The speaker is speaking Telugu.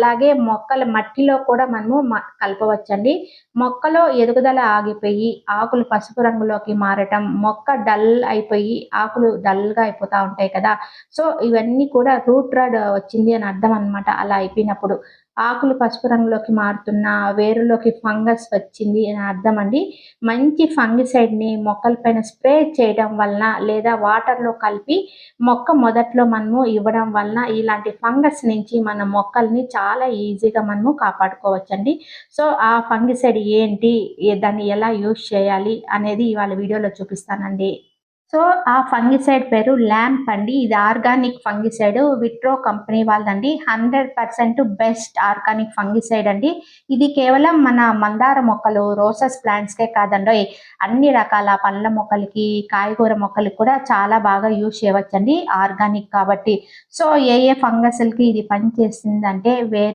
అలాగే మొక్కల మట్టిలో కూడా మనము కలపవచ్చండి. మొక్కలో ఎదుగుదల ఆగిపోయి ఆకులు పసుపు రంగులోకి మారటం మొక్క డల్ అయిపోయి ఆకులు డల్గా అయిపోతా ఉంటాయి కదా. సో ఇవన్నీ కూడా రూట్ రాడ్ వచ్చింది అని అర్థం అన్నమాట. అలా అయిపోయినప్పుడు. ఆకులు పసుపు రంగులోకి మారుతున్న వేరులోకి ఫంగస్ వచ్చింది అని అర్థం అండి. మంచి ఫంగిసైడ్ని మొక్కలపైన స్ప్రే చేయడం వలన లేదా వాటర్లో కలిపి మొక్క మొదట్లో మనము ఇవ్వడం వలన ఇలాంటి ఫంగస్ నుంచి మన మొక్కల్ని చాలా ఈజీగా మనము కాపాడుకోవచ్చండి. సో ఆ ఫంగిసైడ్ ఏంటి దాన్ని ఎలా యూజ్ చేయాలి అనేది ఇవాళ వీడియోలో చూపిస్తానండి. సో ఆ ఫంగిసైడ్ పేరు ల్యాంప్ అండి. ఇది organic fungicide. Vitro company వాళ్ళదండి. Hundred percent best organic fungicide అండి. ఇది కేవలం మన మందార మొక్కలు రోసెస్ ప్లాంట్స్కే కాదండి. అన్ని రకాల పండ్ల మొక్కలకి కాయగూర మొక్కలకి కూడా చాలా బాగా యూజ్ చేయవచ్చండి ఆర్గానిక్ కాబట్టి. సో ఏ ఏ ఫంగస్లకి ఇది పనిచేసిందంటే అంటే వే